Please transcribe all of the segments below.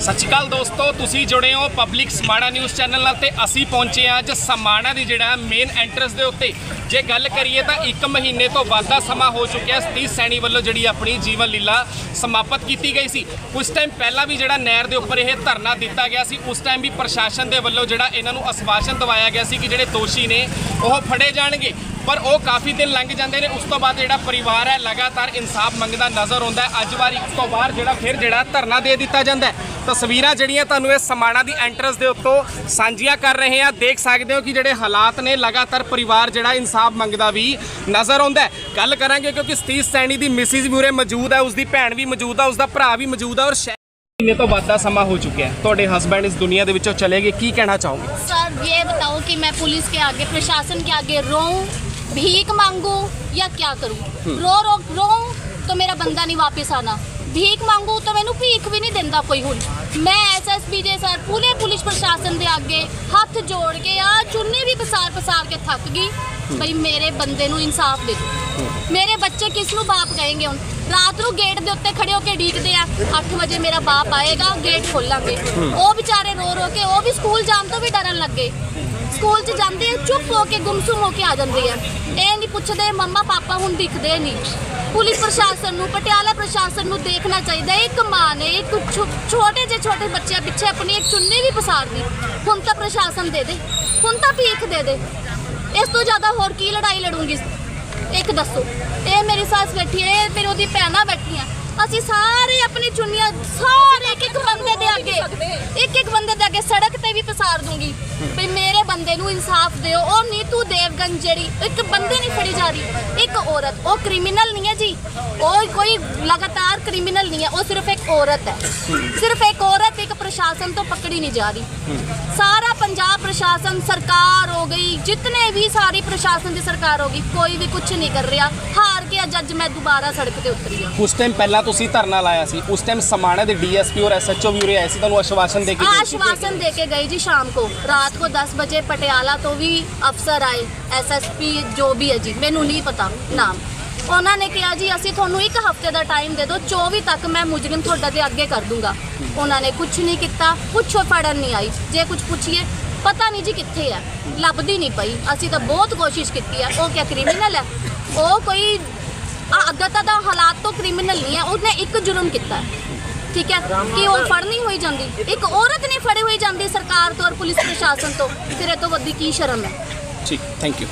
ਸਤਿ ਸ਼੍ਰੀ ਅਕਾਲ ਦੋਸਤੋ, ਤੁਸੀਂ ਜੁੜੇ ਹੋ ਪਬਲਿਕ ਸਮਾਣਾ ਨਿਊਜ਼ ਚੈਨਲ ਨਾਲ ਤੇ ਅਸੀਂ ਪਹੁੰਚੇ ਹਾਂ ਅੱਜ ਸਮਾਣਾ ਦੀ ਜਿਹੜਾ ਮੇਨ ਐਂਟਰੈਂਸ ਦੇ ਉੱਤੇ। ਜੇ ਗੱਲ ਕਰੀਏ ਤਾਂ 1 ਮਹੀਨੇ ਤੋਂ ਵੱਧ ਦਾ ਸਮਾਂ ਹੋ ਚੁੱਕਿਆ ਸਤੀਸ਼ ਸੈਣੀ ਵੱਲੋਂ ਜਿਹੜੀ ਆਪਣੀ ਜੀਵਨ ਲੀਲਾ ਸਮਾਪਤ ਕੀਤੀ ਗਈ ਸੀ। ਉਸ ਟਾਈਮ ਪਹਿਲਾਂ ਵੀ ਜਿਹੜਾ ਨਹਿਰ ਦੇ ਉੱਪਰ ਇਹ ਧਰਨਾ ਦਿੱਤਾ ਗਿਆ ਸੀ, ਉਸ ਟਾਈਮ ਵੀ ਪ੍ਰਸ਼ਾਸਨ ਦੇ ਵੱਲੋਂ ਜਿਹੜਾ ਇਹਨਾਂ ਨੂੰ ਅਸਵਾਸ਼ਨ ਦਵਾਇਆ ਗਿਆ ਸੀ ਕਿ ਜਿਹੜੇ ਦੋਸ਼ੀ ਨੇ, ਉਹ ਫੜੇ ਜਾਣਗੇ। ਪਰ ਉਹ ਕਾਫੀ ਦਿਨ ਲੰਘ ਜਾਂਦੇ ਨੇ, ਉਸ ਤੋਂ ਬਾਅਦ ਜਿਹੜਾ ਪਰਿਵਾਰ ਹੈ, ਲਗਾਤਾਰ ਇਨਸਾਫ ਮੰਗਦਾ ਨਜ਼ਰ ਆਉਂਦਾ ਹੈ। ਅੱਜ ਵਾਰ ਇੱਕ ਤੋਂ ਬਾਅਦ ਜਿਹੜਾ ਫਿਰ ਜਿਹੜਾ ਧਰਨਾ ਦੇ ਦਿੱਤਾ ਜਾਂਦਾ ਹੈ। ਤਸਵੀਰਾਂ ਜਿਹੜੀਆਂ ਤੁਹਾਨੂੰ ਇਹ ਸਮਾਣਾ ਦੀ ਐਂਟਰੈਂਸ ਦੇ ਉੱਤੋਂ ਸਾਂਝੀਆਂ ਕਰ ਰਹੇ ਆ ਦੇਖ ਸਕਦੇ ਹੋ ਕਿ ਜਿਹੜੇ ਹਾਲਾਤ ਨੇ ਲਗਾਤਾਰ ਪਰਿਵਾਰ ਜਿਹੜਾ ਇਨਸਾਫ ਮੰਗਦਾ ਵੀ ਨਜ਼ਰ ਆਉਂਦਾ ਹੈ ਗੱਲ ਕਰਾਂਗੇ ਕਿਉਂਕਿ ਸਤੀਸ਼ ਸੈਣੀ ਦੀ ਮਿਸਿਸ ਵੀ ਉਰੇ ਮੌਜੂਦ ਹੈ ਉਸਦੀ ਭੈਣ ਵੀ ਮੌਜੂਦ ਹੈ ਉਸਦਾ ਭਰਾ ਵੀ ਮੌਜੂਦ ਹੈ ਔਰ ਸ਼ਾਇਦ ਮਹੀਨੇ ਤੋਂ ਵੱਧ ਦਾ ਸਮਾਂ ਹੋ ਚੁੱਕਿਆ ਹੈ ਤੁਹਾਡੇ ਹਸਬੰਡ ਇਸ ਦੁਨੀਆ ਦੇ ਵਿੱਚੋਂ ਚਲੇ ਗਏ ਕੀ ਕਹਿਣਾ ਚਾਹੋਗੇ सर ये बताओ कि मैं पुलिस के आगे प्रशासन के आगे रोऊं भीख मांगू या क्या करूं रो रो रोऊं तो मेरा बंदा नहीं वापस आना ਭੀਖ ਮੰਗੂ ਤਾਂ ਮੈਨੂੰ ਭੀਖ ਵੀ ਨਹੀਂ ਦਿੰਦਾ ਕੋਈ ਹੁਣ। ਮੈਂ ਐਸਐਸਪੀ ਦੇ ਸਰ, ਪੂਰੇ ਪੁਲਿਸ ਪ੍ਰਸ਼ਾਸਨ ਦੇ ਅੱਗੇ ਹੱਥ ਜੋੜ ਕੇ ਆ ਚੁੰਨੀ ਵੀ ਪਸਾਰ ਪਸਾਰ ਕੇ ਥੱਕ ਗਈ। ਭਈ ਮੇਰੇ ਬੰਦੇ ਨੂੰ ਇਨਸਾਫ ਦੇ ਮੇਰੇ ਬੱਚੇ ਕਿਸ ਨੂੰ ਬਾਪ ਕਹੇਂਗੇ ਹੁਣ? ਰਾਤ ਨੂੰ ਗੇਟ ਦੇ ਉੱਤੇ ਖੜੇ ਹੋ ਕੇ ਡੀਕਦੇ ਆ। 8 ਵਜੇ ਮੇਰਾ ਬਾਪ ਆਏਗਾ, ਗੇਟ ਖੋਲਾਂਗੇ। ਉਹ ਵਿਚਾਰੇ ਰੋ ਰੋ ਕੇ, ਉਹ ਵੀ ਸਕੂਲ ਜਾਣ ਤੋਂ ਵੀ ਡਰਨ ਲੱਗੇ। ਸਕੂਲ 'ਚ ਜਾਂਦੇ ਚੁੱਪ ਹੋ ਕੇ, ਗੁੰਮਸੁਮ ਹੋ ਕੇ ਆ ਜਾਂਦੇ ਆ। ਇਹ ਨਹੀਂ ਪੁੱਛਦੇ ਮੰਮਾ ਪਾਪਾ ਹੁਣ ਦਿਖਦੇ ਨਹੀਂ। ਪੁਲਿਸ ਪ੍ਰਸ਼ਾਸਨ ਨੂੰ, ਪਟਿਆਲਾ ਪ੍ਰਸ਼ਾਸਨ ਨੂੰ ਦੇਖਣਾ ਚਾਹੀਦਾ ਹੈ। ਇੱਕ ਮਾਂ ਨੇ ਇੱਕ ਛੋਟੇ ਜਿਹੇ ਛੋਟੇ ਬੱਚਿਆਂ ਪਿੱਛੇ ਆਪਣੀ ਇੱਕ ਚੁੰਨੀ ਵੀ ਪਸਾਰਦੀ ਹੁਣ ਤਾਂ ਪ੍ਰਸ਼ਾਸਨ ਦੇ ਦੇ। ਹੁਣ ਤਾਂ ਭੀਖ ਦੇ ਦੇ। ਇਸ ਤੋਂ ਜ਼ਿਆਦਾ ਹੋਰ ਕੀ ਲੜਾਈ ਲੜੂੰਗੀ? ਇੱਕ ਦੱਸੋ। ਇਹ ਮੇਰੀ ਸੱਸ ਬੈਠੀ ਹੈ, ਇਹ ਫਿਰ ਉਹਦੀ ਭੈਣਾਂ ਬੈਠੀਆਂ। ਅਸੀਂ ਸਾਰੇ ਆਪਣੀ ਚੁੰਨੀਆਂ ਸਾਰੇ ਇੱਕ ਇੱਕ ਬੰਦੇ ਦੇ ਅੱਗੇ, ਇੱਕ ਇੱਕ ਬੰਦੇ ਦੇ ਅੱਗੇ ਸੜਕ ਤੇ ਵੀ ਪਸਾਰ ਦੂੰਗੀ। ਵੀ ਮੇਰੇ ਬੰਦੇ ਨੂੰ ਇਨਸਾਫ ਦਿਓ, ਉਹ ਨੀਤੂ ਦੇਵਗਨ ਜਿਹੜੀ ਇੱਕ ਬੰਦੇ ਨਹੀਂ ਫੜੀ ਜਾ ਰਹੀ, ਇੱਕ ਔਰਤ, ਉਹ ਕ੍ਰਿਮੀਨਲ ਨਹੀਂ ਹੈ ਜੀ। ਉਹ ਕੋਈ ਲਗਾਤਾਰ ਕ੍ਰਿਮੀਨਲ ਨਹੀਂ ਹੈ, ਉਹ ਸਿਰਫ ਇੱਕ ਔਰਤ ਹੈ। ਸਿਰਫ ਇੱਕ ਔਰਤ, ਇੱਕ ਪ੍ਰਸ਼ਾਸਨ ਤੋਂ ਪਕੜੀ ਨਹੀਂ ਜਾ ਰਹੀ। ਸਾਰਾ ਪੰਜਾਬ ਪ੍ਰਸ਼ਾਸਨ ਸਰਕਾਰ ਹੋ ਗਈ, ਜਿਤਨੇ ਵੀ ਸਾਰੀ ਪ੍ਰਸ਼ਾਸਨ ਦੀ ਸਰਕਾਰ ਹੋ ਗਈ, ਕੋਈ ਵੀ ਕੁਝ ਨਹੀਂ ਕਰ ਰਿਹਾ। ਹਾਰ ਗਿਆ ਅੱਜ ਮੈਂ ਦੁਬਾਰਾ ਸੜਕ ਤੇ ਉਤਰੀ ਹਾਂ। ਉਸ ਟਾਈਮ ਪਹਿਲਾਂ ਤੁਸੀਂ ਧਰਨਾ ਲਾਇਆ ਸੀ ਉਸ ਟਾਈਮ ਸਮਾਣਾ ਦੇ ਡੀਐਸਪੀ ਔਰ ਐਸਐਚਓ ਵੀ ਉਰੇ ਆਏ ਸੀ ਤੁਹਾਨੂੰ ਆਸ਼ਵਾਸਨ ਦੇ ਕੇ ਗਏ ਸੀ आश्वासन दे के गई जी शाम को रात को 10 बजे पटियाला तो भी अफसर आए ਐਸਐਸਪੀ ਜੋ ਵੀ ਹੈ ਜੀ ਮੈਨੂੰ ਨਹੀਂ ਪਤਾ ਨਾਮ ਉਹਨਾਂ ਨੇ ਕਿਹਾ ਜੀ ਅਸੀਂ ਤੁਹਾਨੂੰ ਇੱਕ ਹਫਤੇ ਦਾ ਟਾਈਮ ਦੇ ਦਿਓ 24 ਤੱਕ ਮੈਂ ਮੁਜਰਮ ਤੁਹਾਡਾ ਦੇ ਅੱਗੇ ਕਰ ਦੂੰਗਾ ਉਹਨਾਂ ਨੇ ਕੁਝ ਨਹੀਂ ਕੀਤਾ ਕੁਝ ਫੜਨ ਨਹੀਂ ਆਈ ਜੇ ਕੁਝ ਪੁੱਛੀਏ ਪਤਾ ਨਹੀਂ ਜੀ ਕਿੱਥੇ ਹੈ ਲੱਭਦੀ ਨਹੀਂ ਪਈ ਅਸੀਂ ਤਾਂ ਬਹੁਤ ਕੋਸ਼ਿਸ਼ ਕੀਤੀ ਹੈ ਉਹ ਕਿਆ ਕ੍ਰਿਮੀਨਲ ਹੈ ਉਹ ਕੋਈ ਅਗਤਾ ਦਾ ਹਾਲਾਤ ਤੋਂ ਕ੍ਰਿਮੀਨਲ ਨਹੀਂ ਹੈ। ਉਹਨੇ ਇੱਕ ਜੁਰਮ ਕੀਤਾ ਠੀਕ ਹੈ? ਕਿ ਉਹ ਫੜ ਨਹੀਂ ਹੋਈ ਜਾਂਦੀ। ਇੱਕ ਔਰਤ ਨਹੀਂ ਫੜੀ ਹੋਈ ਜਾਂਦੀ ਸਰਕਾਰ ਤੋਂ ਔਰ ਪੁਲਿਸ ਪ੍ਰਸ਼ਾਸਨ ਤੋਂ। ਫਿਰ ਇਹ ਤੋਂ ਵੱਡੀ ਕੀ ਸ਼ਰਮ ਹੈ? ਠੀਕ ਥੈਂਕ ਯੂ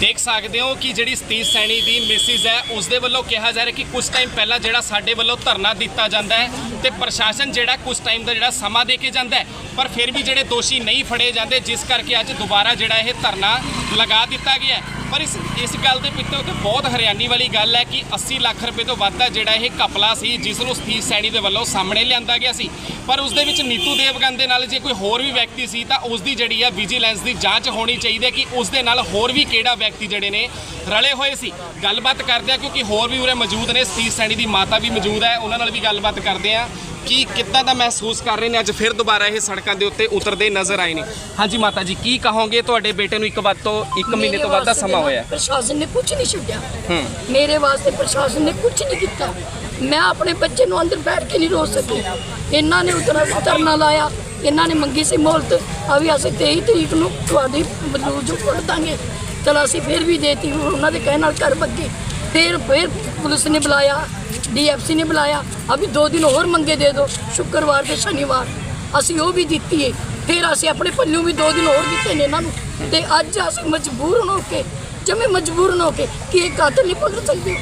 ਦੇਖ ਸਕਦੇ ਹੋ ਕਿ ਜਿਹੜੀ ਸਤੀਸ਼ ਸੈਣੀ ਦੀ ਮਿਸਿਸ ਹੈ ਉਸ ਦੇ ਵੱਲੋਂ ਕਿਹਾ ਜਾ ਰਿਹਾ ਕਿ ਕੁਝ ਟਾਈਮ ਪਹਿਲਾਂ ਜਿਹੜਾ ਸਾਡੇ ਵੱਲੋਂ ਧਰਨਾ ਦਿੱਤਾ ਜਾਂਦਾ ਹੈ ਤੇ ਪ੍ਰਸ਼ਾਸਨ ਜਿਹੜਾ ਕੁਝ ਟਾਈਮ ਦਾ ਜਿਹੜਾ ਸਮਾਂ ਦੇ ਕੇ ਜਾਂਦਾ ਪਰ ਫਿਰ ਵੀ ਜਿਹੜੇ ਦੋਸ਼ੀ ਨਹੀਂ ਫੜੇ ਜਾਂਦੇ, ਜਿਸ ਕਰਕੇ ਅੱਜ ਦੁਬਾਰਾ ਜਿਹੜਾ ਇਹ ਧਰਨਾ ਲਗਾ ਦਿੱਤਾ ਗਿਆ ਪਰ ਇਸ ਇਸ ਗੱਲ ਦੇ ਪਿੱਛੇ ਤੇ ਬਹੁਤ ਹਰਿਆਣੀ ਵਾਲੀ ਗੱਲ ਹੈ ਕਿ 80 ਲੱਖ ਰੁਪਏ ਤੋਂ ਵੱਧ ਦਾ ਜਿਹੜਾ ਇਹ ਕਪਲਾ ਸੀ, ਜਿਸ ਨੂੰ ਸਤੀਸ਼ ਸੈਣੀ ਦੇ ਵੱਲੋਂ ਸਾਹਮਣੇ ਲਿਆਂਦਾ ਗਿਆ ਸੀ। ਪਰ ਉਸ ਦੇ ਵਿੱਚ ਨੀਤੂ ਦੇਵਗਨ ਦੇ ਨਾਲ ਜੇ ਕੋਈ ਹੋਰ ਵੀ ਵਿਅਕਤੀ ਸੀ ਤਾਂ ਉਸ ਦੀ ਜਿਹੜੀ ਆ ਵਿਜੀਲੈਂਸ ਦੀ ਜਾਂਚ ਹੋਣੀ ਚਾਹੀਦੀ ਹੈ ਕਿ ਉਸ ਦੇ ਨਾਲ ਹੋਰ ਵੀ ਕਿਹੜਾ ਵਿਅਕਤੀ ਜਿਹੜੇ ਨੇ ਰਲੇ ਹੋਏ ਸੀ। ਗੱਲਬਾਤ ਕਰਦੇ ਆ ਕਿਉਂਕਿ ਹੋਰ ਵੀ ਉਰੇ ਮੌਜੂਦ ਨੇ ਸਤੀਸ਼ ਸੈਣੀ ਦੀ ਮਾਤਾ ਵੀ ਮੌਜੂਦ ਹੈ ਉਹਨਾਂ ਨਾਲ ਵੀ ਗੱਲਬਾਤ ਕਰਦੇ ਆ ਕਿ ਕਿੱਦਾਂ ਦਾ ਮਹਿਸੂਸ ਕਰ ਰਹੇ ਨੇ ਅੱਜ ਫਿਰ ਦੁਬਾਰਾ ਇਹ ਸੜਕਾਂ ਦੇ ਉੱਤੇ ਉਤਰਦੇ ਨਜ਼ਰ ਆਏ ਨੇ। ਹਾਂਜੀ ਮਾਤਾ ਜੀ ਕੀ ਕਹੋਗੇ? ਤੁਹਾਡੇ ਬੇਟੇ ਨੂੰ ਇੱਕ ਵਾਰ ਤੋਂ ਇੱਕ ਮਹੀਨੇ ਤੋਂ ਵੱਧ ਦਾ ਸਮਾਂ ਹੋਇਆ। ਪ੍ਰਸ਼ਾਸਨ ਨੇ ਕੁਝ ਨਹੀਂ ਛੱਡਿਆ। ਮੇਰੇ ਵਾਸਤੇ ਪ੍ਰਸ਼ਾਸਨ ਨੇ ਕੁਝ ਨਹੀਂ ਕੀਤਾ। ਮੈਂ ਆਪਣੇ ਬੱਚੇ ਨੂੰ ਅੰਦਰ ਬੈਠ ਕੇ ਨਹੀਂ ਰੋ ਸਕੀ। ਇਹਨਾਂ ਨੇ ਉਤਰਾ ਧਰਨਾ ਲਾਇਆ, ਇਹਨਾਂ ਨੇ ਮੰਗੀ ਸੀ ਮੋਹਲਤ। ਆ ਵੀ ਅਸੀਂ 23 ਤਰੀਕ ਨੂੰ ਤੁਹਾਡੀ ਮਲੂਜ ਫੜ ਦਾਂਗੇ। ਚਲ ਅਸੀਂ ਫਿਰ ਵੀ ਦੇਤੀ ਉਹਨਾਂ ਦੇ ਕਹਿਣ ਨਾਲ ਘਰ ਬੱਗੇ ਫਿਰ ਫਿਰ ਪੁਲਿਸ ਨੇ ਬੁਲਾਇਆ ਡੀਐਫਸੀ ਨੇ ਬੁਲਾਇਆ। ਅਭੀ ਦੋ ਦਿਨ ਹੋਰ ਮੰਗੇ ਦੇ ਦਿਓ ਸ਼ੁੱਕਰਵਾਰ ਤੇ ਸ਼ਨੀਵਾਰ। ਅਸੀਂ ਉਹ ਵੀ ਦਿੱਤੀ ਹੈ ਫਿਰ ਅਸੀਂ ਆਪਣੇ ਪੱਲਿਓਂ ਵੀ ਦੋ ਦਿਨ ਹੋਰ ਦਿੱਤੇ ਨੇ ਇਹਨਾਂ ਨੂੰ। ਤੇ ਅੱਜ ਅਸੀਂ ਮਜਬੂਰ ਹੋ ਕੇ, ਜਮੇ ਮਜਬੂਰ ਹੋ ਕੇ ਕਿ ਇਹ ਕਾਤਲ ਨਹੀਂ ਪਕੜ ਸਕਦੇ।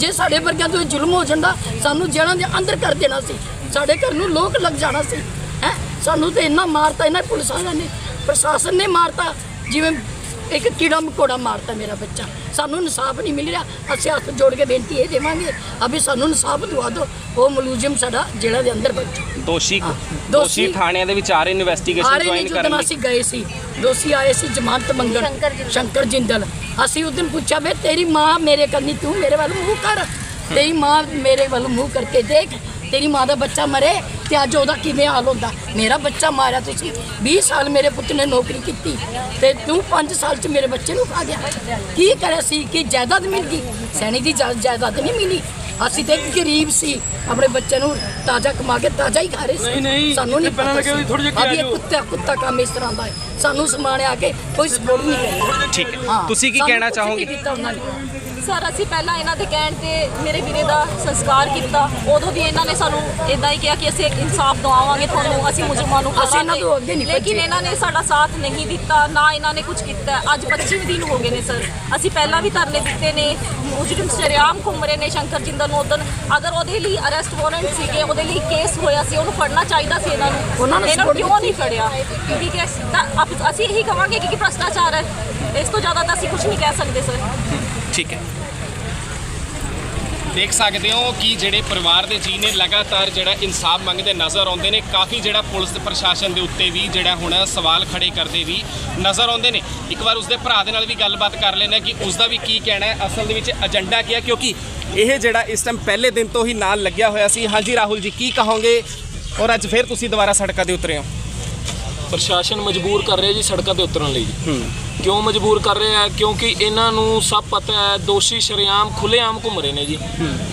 ਜੇ ਸਾਡੇ ਵਰਗਿਆਂ ਤੋਂ ਇਹ ਜ਼ੁਲਮ ਹੋ ਜਾਂਦਾ, ਸਾਨੂੰ ਜੇਲ੍ਹਾਂ ਦੇ ਅੰਦਰ ਕਰ ਦੇਣਾ ਸੀ। ਸਾਡੇ ਘਰ ਨੂੰ ਲੋਕ ਲੱਗ ਜਾਣਾ ਸੀ। ਹੈ? ਸਾਨੂੰ ਤੇ ਇੰਨਾ ਮਾਰਤਾ ਇਹਨਾਂ ਪੁਲਿਸ ਵਾਲਿਆਂ ਨੇ, ਪ੍ਰਸ਼ਾਸਨ ਨੇ ਮਾਰਤਾ। ਜਿਵੇਂ ਇੱਕ ਕੀੜਾ ਮਕੋੜਾ ਮਾਰਤਾ ਮੇਰਾ ਬੱਚਾ। ਸਾਨੂੰ ਇਨਸਾਫ ਨਹੀਂ ਮਿਲ ਰਿਹਾ। ਅਸੀਂ ਹੱਥ ਜੋੜ ਕੇ ਬੇਨਤੀ ਇਹ ਦੇਵਾਂਗੇ ਅਭੀ ਸਾਨੂੰ ਇਨਸਾਫ ਦਵਾ ਦਿਓ। ਉਹ ਮਲੂਜ਼ਮ ਸਾਡਾ ਜੇਲ੍ਹਾਂ ਦੇ ਅੰਦਰ ਬੈਠਾ। ਦੋਸ਼ੀ ਦੋਸ਼ੀ ਥਾਣਿਆਂ ਦੇ ਵਿੱਚ ਆ ਰਹੇ ਇਨਵੈਸਟੀਗੇਸ਼ਨ ਜੁਆਇਨ ਕਰਨ ਲਈ। ਅਸੀਂ ਗਏ ਸੀ। ਦੋਸ਼ੀ ਆਏ ਸੀ ਜ਼ਮਾਨਤ ਮੰਗਣ। ਸ਼ੰਕਰ ਜਿੰਦਲ। ਸ਼ੰਕਰ ਜਿੰਦਲ। ਅਸੀਂ ਉਸ ਦਿਨ ਪੁੱਛਿਆ ਵੇ ਤੇਰੀ ਮਾਂ ਮੇਰੇ ਕੰਨੀ ਤੂੰ ਮੇਰੇ ਵੱਲ ਮੂੰਹ ਕਰ। ਤੇਰੀ ਮਾਂ ਮੇਰੇ ਵੱਲ ਮੂੰਹ ਕਰਕੇ ਦੇਖ। ਤੇਰੀ ਮਾਂ ਦਾ ਬੱਚਾ ਮਰੇ ਤੇ ਅੱਜ ਉਹਦਾ ਕਿਵੇਂ ਹਾਲ ਹੁੰਦਾ? ਮੇਰਾ ਬੱਚਾ ਮਾਰਿਆ ਤੁਸੀਂ। 20 ਸਾਲ ਮੇਰੇ ਪੁੱਤ ਨੇ ਨੌਕਰੀ ਕੀਤੀ ਤੇ ਤੂੰ 5 ਸਾਲ ਚ ਮੇਰੇ ਬੱਚੇ ਨੂੰ ਖਾ ਗਿਆ। ਕੀ ਕਰੇ ਸੀ ਕਿ ਜਾਇਦਾਦ ਮਿਲ ਗਈ? ਸੈਣੀ ਦੀ ਜਾਇਦਾਦ ਨਹੀਂ ਮਿਲੀ। ਅਸੀਂ ਤੇ ਗਰੀਬ ਸੀ। ਆਪਣੇ ਬੱਚੇ ਨੂੰ ਤਾਜ਼ਾ ਕਮਾ ਕੇ ਤਾਜ਼ਾ ਹੀ ਖਾ ਰਹੇ ਸੀ। ਸਾਨੂੰ ਨਹੀਂ ਪਹਿਲਾਂ ਲੱਗਿਆ ਵੀ ਥੋੜ੍ਹੇ ਜਿਹੇ ਜੋ। ਕੁੱਤਾ ਕੁੱਤਾ ਕੰਮ ਇਸ ਤਰ੍ਹਾਂ ਦਾ ਹੈ। ਸਾਨੂੰ ਸਮਾਣੇ ਆ ਕੇ ਕੋਈ ਸਪੋਰਟ ਨਹੀਂ ਕਰਦਾ ਠੀਕ ਹੈ। ਤੁਸੀਂ ਕੀ ਕਹਿਣਾ ਚਾਹੋਗੇ? ਸਰ ਅਸੀਂ ਪਹਿਲਾਂ ਇਹਨਾਂ ਦੇ ਕਹਿਣ ਤੇ ਮੇਰੇ ਵੀਰੇ ਦਾ ਸੰਸਕਾਰ ਕੀਤਾ। ਉਦੋਂ ਵੀ ਇਹਨਾਂ ਨੇ ਸਾਨੂੰ ਇਦਾਂ ਹੀ ਕਿਹਾ ਕਿ ਅਸੀਂ ਇੱਕ ਇਨਸਾਫ ਦਿਵਾਵਾਂਗੇ ਤੁਹਾਨੂੰ ਅਸੀਂ ਮੁਜਰਮਾਂ ਨੂੰ ਅਸੀਂ ਇਹਨਾਂ ਤੋਂ ਅੱਗੇ ਨਹੀਂ ਲੇਕਿਨ। ਇਹਨਾਂ ਨੇ ਸਾਡਾ ਸਾਥ ਨਹੀਂ ਦਿੱਤਾ ਨਾ ਇਹਨਾਂ ਨੇ ਕੁਝ ਕੀਤਾ। ਅੱਜ 25 ਦਿਨ ਹੋ ਗਏ ਨੇ ਸਰ। ਅਸੀਂ ਪਹਿਲਾਂ ਵੀ ਧਰਨੇ ਦਿੱਤੇ ਨੇ। ਮੁਜਰਮ ਸ਼ਰਿਆਮ ਘੁੰਮ ਰਹੇ ਨੇ ਸ਼ੰਕਰ ਜਿੰਦਲ ਨੂੰ ਉਦੋਂ ਅਗਰ ਉਹਦੇ ਲਈ ਅਰੈਸਟ ਵਾਰੰਟ ਸੀਗੇ ਉਹਦੇ ਲਈ ਕੇਸ ਹੋਇਆ ਸੀ ਉਹਨੂੰ ਫੜਨਾ ਚਾਹੀਦਾ ਸੀ ਇਹਨਾਂ ਨੂੰ। ਉਹਨਾਂ ਨੇ ਇਹਨਾਂ ਨੂੰ ਕਿਉਂ ਨਹੀਂ ਫੜਿਆ? ਠੀਕ ਹੈ ਅਸੀਂ ਇਹੀ ਕਵਾਂਗੇ ਕਿ ਕਿ ਭ੍ਰਸ਼ਟਾਚਾਰ ਹੈ। ਇਸ ਤੋਂ ਜ਼ਿਆਦਾ ਤਾਂ ਅਸੀਂ ਕੁਝ ਨਹੀਂ ਕਹਿ ਸਕਦੇ ਸਰ। ਠੀਕ ਹੈ। ਦੇਖ ਸਕਦੇ ਹੋ ਕਿ ਜਿਹੜੇ ਪਰਿਵਾਰ ਦੇ ਜੀ ਨੇ ਲਗਾਤਾਰ ਜਿਹੜਾ ਇਨਸਾਫ ਮੰਗਦੇ ਨਜ਼ਰ ਆਉਂਦੇ ਨੇ ਕਾਫੀ ਜਿਹੜਾ ਪੁਲਿਸ ਤੇ ਪ੍ਰਸ਼ਾਸਨ ਦੇ ਉੱਤੇ ਵੀ ਜਿਹੜਾ ਹੁਣ ਸਵਾਲ ਖੜੇ ਕਰਦੇ ਵੀ ਨਜ਼ਰ ਆਉਂਦੇ ਨੇ। ਇੱਕ ਵਾਰ ਉਸਦੇ ਭਰਾ ਦੇ ਨਾਲ ਵੀ ਗੱਲਬਾਤ ਕਰ ਹਾਂ ਕਿ ਉਸਦਾ ਵੀ ਕੀ ਕਹਿਣਾ ਹੈ। ਅਸਲ ਦੇ ਵਿੱਚ ਏਜੰਡਾ ਕੀ ਹੈ? ਕਿਉਂਕਿ ਇਹ ਜਿਹੜਾ ਇਸ ਟਾਈਮ ਪਹਿਲੇ ਦਿਨ ਤੋਂ ਹੀ ਨਾਲ ਲੱਗਿਆ ਹੋਇਆ ਸੀ। ਹਾਂਜੀ ਰਾਹੁਲ ਜੀ ਕੀ ਕਹੋਗੇ? ਔਰ ਅੱਜ ਫਿਰ ਤੁਸੀਂ ਦੁਬਾਰਾ ਸੜਕਾਂ ਤੇ ਉਤਰੇ ਹੋ। ਪ੍ਰਸ਼ਾਸਨ ਮਜਬੂਰ ਕਰ ਰਿਹਾ ਜੀ ਸੜਕਾਂ ਤੇ ਉਤਰਨ ਲਈ। ਕਿਉਂ ਮਜਬੂਰ ਕਰ ਰਿਹਾ ਹੈ ਕਿਉਂਕਿ ਇਹਨਾਂ ਨੂੰ ਸਭ ਪਤਾ ਹੈ, ਦੋਸ਼ੀ ਸ਼ਰੇਆਮ ਖੁੱਲੇਆਮ ਘੁੰਮ ਰਹੇ ਨੇ ਜੀ।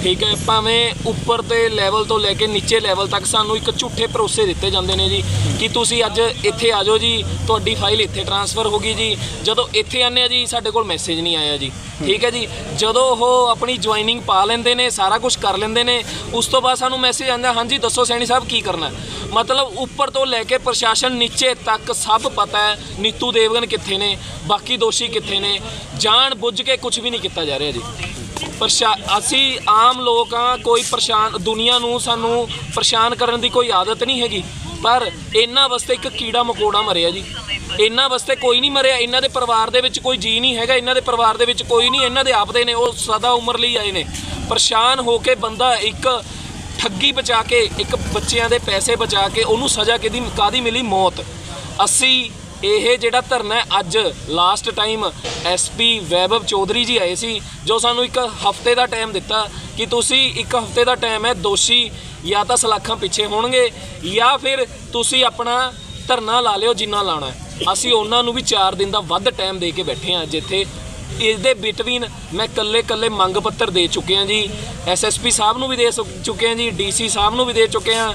ਠੀਕ ਹੈ, ਭਾਵੇਂ ਉੱਪਰ ਤੇ ਲੈਵਲ ਤੋਂ ਲੈ ਕੇ ਨੀਚੇ ਲੈਵਲ ਤੱਕ ਸਾਨੂੰ ਇੱਕ ਝੂਠੇ ਭਰੋਸੇ ਦਿੱਤੇ ਜਾਂਦੇ ਨੇ ਜੀ ਕਿ ਤੁਸੀਂ ਅੱਜ ਇੱਥੇ ਆ ਜਾਓ ਜੀ, ਤੁਹਾਡੀ ਫਾਈਲ ਇੱਥੇ ਟਰਾਂਸਫਰ ਹੋ ਗਈ ਜੀ। ਜਦੋਂ ਇੱਥੇ ਆਨੇ ਆ ਜੀ, ਸਾਡੇ ਕੋਲ ਮੈਸੇਜ ਨਹੀਂ ਆਇਆ ਜੀ। ਠੀਕ ਹੈ ਜੀ, ਜਦੋਂ ਉਹ ਆਪਣੀ ਜੁਆਇਨਿੰਗ ਪਾ ਲੈਂਦੇ ਨੇ, ਸਾਰਾ ਕੁਝ ਕਰ ਲੈਂਦੇ ਨੇ, ਉਸ ਤੋਂ ਬਾਅਦ ਸਾਨੂੰ ਮੈਸੇਜ ਆਉਂਦਾ, ਹਾਂਜੀ, ਦੱਸੋ ਸੈਣੀ ਸਾਹਿਬ ਕੀ ਕਰਨਾ? ਮਤਲਬ ਉੱਪਰ ਤੋਂ ਲੈ ਕੇ ਪ੍ਰਸ਼ਾਸਨ ਨੀਚੇ ਤੱਕ ਸਭ ਪਤਾ ਹੈ, ਨੀਤੂ ਦੇਵਗਨ ਕਿੱਥੇ ਨੇ? ਬਾਕੀ ਦੋਸ਼ੀ ਕਿੱਥੇ ਨੇ? ਜਾਣ ਬੁੱਝ ਕੇ ਕੁਝ ਵੀ ਨਹੀਂ ਕੀਤਾ ਜਾ ਰਿਹਾ ਜੀ। ਪ੍ਰਸ਼ਾ, ਅਸੀਂ ਆਮ ਲੋਕ ਹਾਂ, ਕੋਈ ਪਰੇਸ਼ਾਨ, ਦੁਨੀਆ ਨੂੰ ਸਾਨੂੰ ਪਰੇਸ਼ਾਨ ਕਰਨ ਦੀ ਕੋਈ ਆਦਤ ਨਹੀਂ ਹੈਗੀ। ਪਰ ਇਹਨਾਂ ਵਾਸਤੇ ਇੱਕ ਕੀੜਾ ਮਕੋੜਾ ਮਰਿਆ ਜੀ। ਇਹਨਾਂ ਵਾਸਤੇ ਕੋਈ ਨਹੀਂ ਮਰਿਆ। ਇਹਨਾਂ ਦੇ ਪਰਿਵਾਰ ਦੇ ਵਿੱਚ ਕੋਈ ਜੀ ਨਹੀਂ ਹੈਗਾ। ਇਹਨਾਂ ਦੇ ਪਰਿਵਾਰ ਦੇ ਵਿੱਚ ਕੋਈ ਨਹੀਂ। ਇਹਨਾਂ ਦੇ ਆਪਦੇ ਨੇ। ਉਹ ਸਦਾ ਉਮਰ ਲਈ ਆਏ ਨੇ। ਪਰੇਸ਼ਾਨ ਹੋ ਕੇ ਬੰਦਾ ਇੱਕ ਠੱਗੀ ਬਚਾ ਕੇ, ਇੱਕ ਬੱਚਿਆਂ ਦੇ ਪੈਸੇ ਬਚਾ ਕੇ ਉਹਨੂੰ ਸਜ਼ਾ ਕਿਹਦੀ ਕਾਦੀ ਮਿਲੀ? ਮੌਤ। ਅਸੀਂ ਇਹ ਜਿਹੜਾ ਧਰਨਾ ਅੱਜ last time SP Vaibhav Chaudhary ji ਆਏ ਸੀ, ਜੋ ਸਾਨੂੰ ਇੱਕ ਹਫ਼ਤੇ ਦਾ ਟਾਈਮ ਦਿੱਤਾ ਕਿ ਤੁਸੀਂ ਇੱਕ ਹਫ਼ਤੇ ਦਾ ਟਾਈਮ ਹੈ, ਦੋਸ਼ੀ ਜਾਂ ਤਾਂ ਸਲਾਖਾਂ ਪਿੱਛੇ ਹੋਣਗੇ ਜਾਂ ਫਿਰ ਤੁਸੀਂ ਆਪਣਾ ਧਰਨਾ ਲਾ ਲਿਓ ਜਿੰਨਾ ਲਾਣਾ ਅਸੀਂ ਉਹਨਾਂ ਨੂੰ ਵੀ 4 ਦਿਨ ਦਾ ਵੱਧ ਟਾਈਮ ਦੇ ਕੇ ਬੈਠੇ ਹਾਂ ਜਿੱਥੇ ਇਸ ਦੇ ਬਿਟਵੀਨ ਮੈਂ ਕੱਲੇ ਕੱਲੇ ਮੰਗ ਪੱਤਰ ਦੇ ਚੁੱਕੇ ਹਾਂ ਜੀ ਐਸਐਸਪੀ ਸਾਹਿਬ ਨੂੰ ਵੀ ਦੇ ਸੁ- ਚੁੱਕੇ ਹਾਂ ਜੀ ਡੀਸੀ ਸਾਹਿਬ ਨੂੰ ਵੀ ਦੇ ਚੁੱਕੇ ਹਾਂ।